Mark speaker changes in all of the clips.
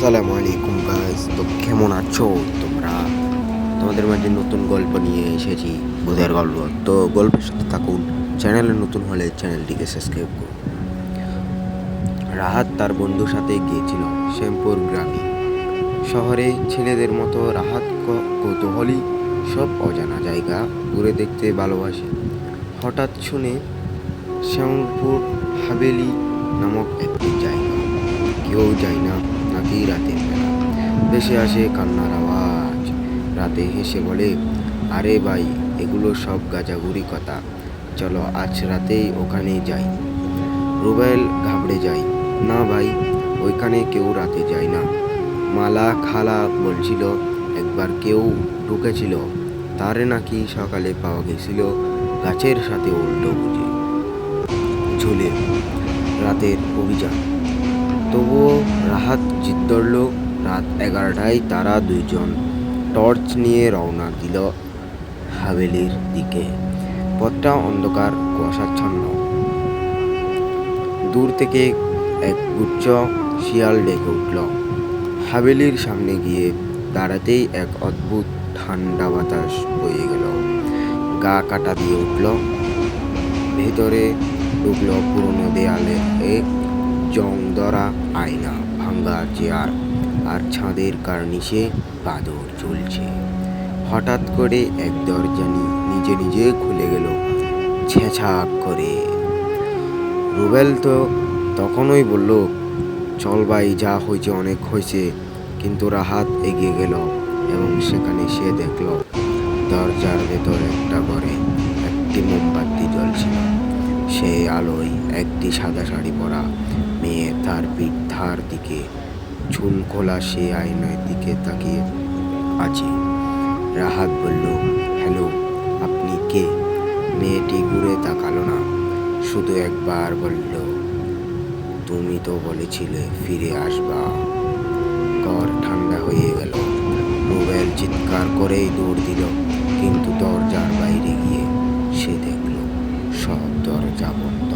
Speaker 1: আসসালামু আলাইকুম গাইস তো কেমন আছো? তোমরা? তোমাদের মাঝে নতুন গল্প নিয়ে এসেছি বোধের গল্প। তো গল্পের সাথে থাকুন, চ্যানেলে নতুন হলে চ্যানেলটিকে সাবস্ক্রাইব করুন। রাহাত তার বন্ধুর সাথে গিয়েছিল শ্যামপুর গ্রামে। শহরে ছেলেদের মতো রাহাত কৌতূহলী, সব অজানা জায়গা ঘুরে দেখতে ভালোবাসে। হঠাৎ শুনে শ্যামপুর হাভেলি নামক একটি জায়গা। কেউ যায় না। নাকি রাতের বেলা। আসে কান্নার আওয়াজ। রাতে হেসে বলে, আরে ভাই, এগুলো সব গাজাগুড়ি কথা। চলো, আজ রাতেই ওখানে যাই। রুবেল ঘাবড়ে যায়, না ভাই, ওইখানে কেউ রাতে যায় না। মালা খালা বলছিল, একবার কেউ ঢুকেছিল। তারে নাকি সকালে পাওয়া গেছিল গাছের সাথে উল্টো বুঝে। ঝুলে, রাতের অভিযান। তবুও রাহাত জিদ ধরল রাত এগারোটায় তারা দুইজন টর্চ নিয়ে রওনা দিল হাভেলির দিকে। পথটা অন্ধকার, কুয়াশাচ্ছন্ন। দূর থেকে এক উচ্চ শিয়াল ডেকে উঠল। হাভেলির সামনে গিয়ে দাঁড়াতেই এক অদ্ভুত ঠান্ডা বাতাস বয়ে গেল। গা কাটা দিয়ে উঠল। ভেতরে ঢুকলো পুরনো দেয়ালে জং ধরা আয়না। ভাঙ্গা চেয়ার আর ছাদের কার্নিশে বাদর চলছে হঠাৎ করে এক দরজানি নিজে নিজে খুলে গেল ছেঁচা করে। রুবেল তো তখনই বলল, চল ভাই, যা হয়েছে অনেক হয়েছে, কিন্তু রাহাত এগিয়ে গেল এবং সেখানে সে দেখল, দরজার ভেতর একটা ঘরে একটি মোমবাতি জ্বলছিল সেই আলোয় একটি সাদা শাড়ি পরা মেয়ে তার পিঠ ধার দিকে চুল খোলা সে আয়নার দিকে তাকিয়ে আছে। রাহাত বলল, হ্যালো, আপনি কে? মেয়েটি ঘুরে তাকালো না, শুধু একবার বলল, তুমি তো বলেছিলে ফিরে আসবা। ঘর ঠান্ডা হয়ে গেল। মোবাইল চিৎকার করেই দৌড় দিল, কিন্তু দরজার বাইরে গিয়ে সে দেখল, সব দরজা বন্ধ।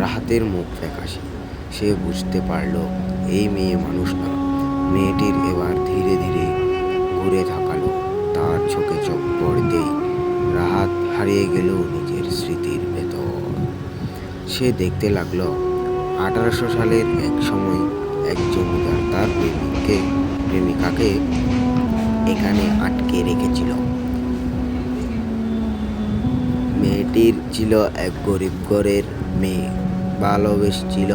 Speaker 1: রাহাতের মুখ ফ্যাকাশে। সে বুঝতে পারল এই মেয়ে মানুষ না। মেয়েটির এবার ধীরে ধীরে ঘুরে থাকালো তার চোখে চোখ পড়তেই রাহাত হারিয়ে গেল নিজের স্মৃতির ভেতর। সে দেখতে লাগল, আঠারোশো সালের এক সময় এক জমিদার তার প্রেমিককে, প্রেমিকাকে এখানে আটকে রেখেছিল। মেয়েটির ছিল এক গরিব ঘরের মেয়ে। ভালোবেসেছিল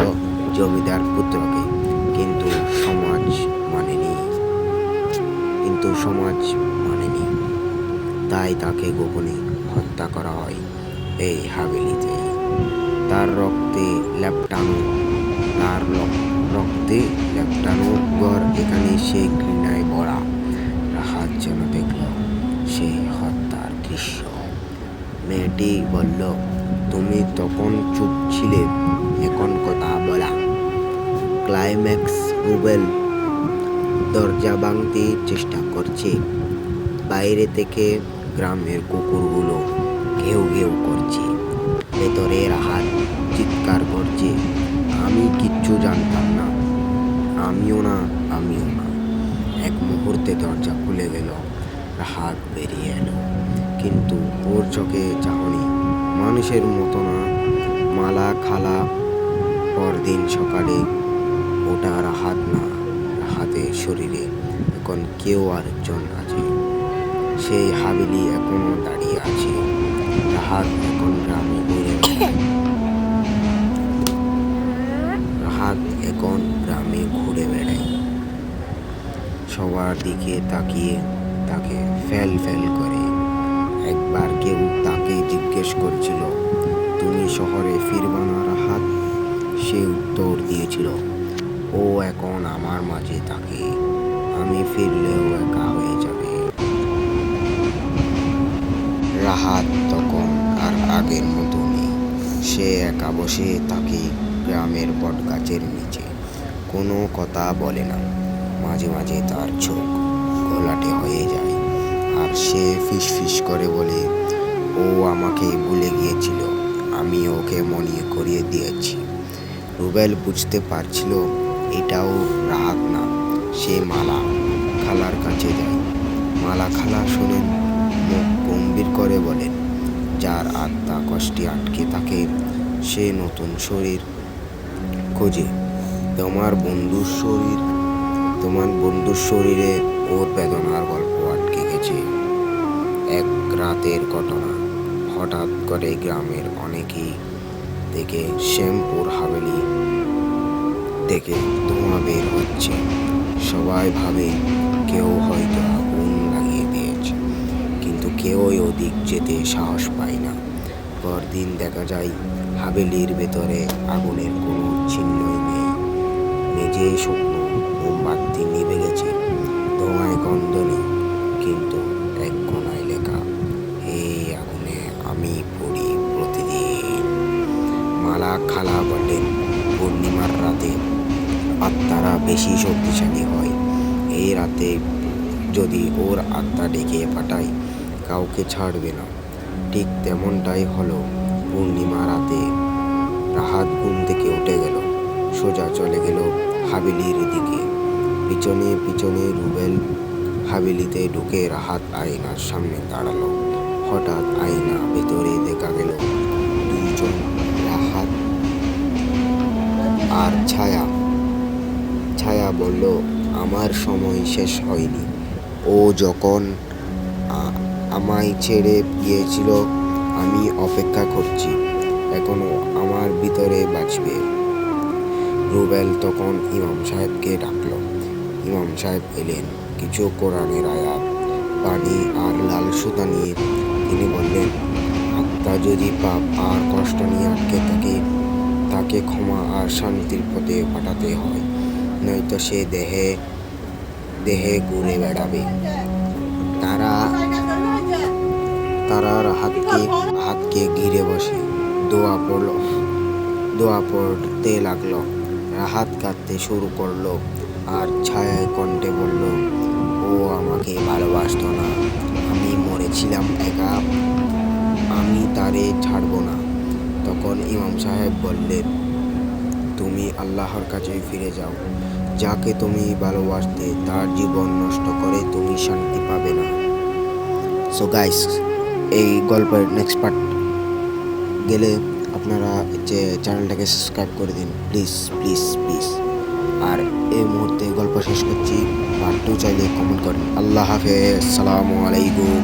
Speaker 1: জমিদার পুত্রকে, কিন্তু সমাজ মানেনি। কিন্তু সমাজ মানেনি। তাই তাকে গোপনে হত্যা করা হয় এই হাভেলিতে তার রক্তে লেপটানো, তার রক্তে লেপটানো ঘর এখানে সে ঘৃণায় ভরা। রাহাত যেন দেখল সেই হত্যার দৃশ্য। মেয়েটি বলল, তুমি তখন চুপ ছিলে? ক্লাইম্যাক্স রুবেল দরজা ভাঙতে চেষ্টা করছে। বাইরে থেকে গ্রামের কুকুরগুলো ঘেউ ঘেউ করছে। ভেতরে রাহাত চিৎকার করছে। আমি কিচ্ছু জানতাম না। আমিও না আমিও না। এক মুহূর্তে দরজা খুলে গেল। রাহাত বেরিয়ে এলো। কিন্তু ওর চোখে চাহনি। মানুষের মতো না। মালা, খালা, পরদিন সকালে ওটা আর হাত না রাহাতের শরীরে এখন কেউ আর আরেকজন আছে। সেই হাবিলি এখনও দাঁড়িয়ে আছে। রাহাত এখন গ্রামে ঘুরে। রাহাত এখন গ্রামে ঘুরে বেড়ায়। সবার দিকে তাকিয়ে তাকে ফেল ফেল করে। একবার কেউ তাকে জিজ্ঞেস করছিল, তুমি শহরে ফিরবা না রাহাত? সে উত্তর দিয়েছিল ও এখন আমার মাঝে থাকে। আমি ফিরলেও একা হয়ে যাবে। রাহাত তখন আর আগের মতো নেই। সে একা বসে থাকে গ্রামের বটগাছের নিচে। কোনো কথা বলে না। মাঝে মাঝে তার চোখ ঘোলাটে হয়ে যায়। আর সে ফিস ফিস করে বলে, ও আমাকে ভুলে গিয়েছিল। আমি ওকে মনে করিয়ে দিয়েছি। রুবেল বুঝতে পারছিল এটাও রাহাত না। সে মালা খালার কাছে যায় মালা খালা শোনেন, মুখ গম্ভীর করে বলেন, যার আত্মা কষ্টে আটকে থাকে, সে নতুন শরীর খোঁজে। তোমার বন্ধুর শরীর, তোমার বন্ধুর শরীরে ওর বেদনার গল্প আটকে গেছে। এক রাতের ঘটনা। হঠাৎ করে গ্রামের অনেকেই থেকে শ্যামপুর হাভেলি থেকে ধোঁয়া বের হচ্ছে। সবাই ভাবে কেউ হয়তো আগুন লাগিয়ে দিয়েছে, কিন্তু কেউই ওদিক যেতে সাহস পায় না। পরদিন দেখা যায় হাভেলির ভেতরে আগুনের কোনো চিহ্নই নেই। মেঝে শুকনো মোমবাতি নিভে গেছে, ধোঁয়ায় গন্ধ নেই, কিন্তু এক কোনায় লেখা এই আগুনে আমি পড়ি প্রতিদিন। মালা খালা বলেন পূর্ণিমার রাতে আত্মারা বেশি শক্তিশালী হয়। এই রাতে যদি ওর আত্মা ডেকে পাঠায়, কাউকে ছাড়বে না। ঠিক তেমনটাই হলো পূর্ণিমা রাতে। রাহাত ঘুম থেকে উঠে গেল, সোজা চলে গেল হাবিলির দিকে। পিছনে পিছনে রুবেল হাবিলিতে ঢুকে রাহাত আয়নার সামনে দাঁড়াল। হঠাৎ আয়না ভেতরে দেখা গেল। আমার সময় শেষ হয়নি। ও যখন আমায় ছেড়ে গিয়েছিল, আমি অপেক্ষা করছি। এখনও আমার ভিতরে বাঁচবে। রুবেল তখন ইমাম সাহেবকে ডাকল। ইমাম সাহেব এলেন। কিছু কোরআনের আয়াত, পানি আর লাল সুতা নিয়ে। তিনি বললেন, আত্মা যদি পাপ আর কষ্ট নিয়ে আটকে থাকে, তাকে ক্ষমা আর শান্তির পথে পাঠাতে হয়। নয়তো সে দেহে দেহে ঘুরে বেড়াবে। তারা তারা হাতকে হাতকে ঘিরে বসে। দোয়া পড়ল, দোয়া পড়তে লাগল। রাহাত কাঁদতে শুরু করল আর ছায়ায় কণ্ঠে বলল, ও, আমাকে ভালোবাসতো না। আমি মরেছিলাম একা। আমি তারে ছাড়বো না। তখন ইমাম সাহেব বললেন, তুমি আল্লাহর কাছে ফিরে যাও। যাকে তুমি ভালোবাসতে তার জীবন নষ্ট করে তুমি শান্তি পাবে না। সো গাইস এই গল্পের নেক্সট পার্ট গেলে আপনারা যে চ্যানেলটাকে সাবস্ক্রাইব করে দিন প্লিজ প্লিজ প্লিজ আর এই মুহূর্তে গল্প শেষ করছি পার্ট টু চাইলে কমেন্ট করেন। আল্লাহ হাফেজ, সালামু আলাইকুম।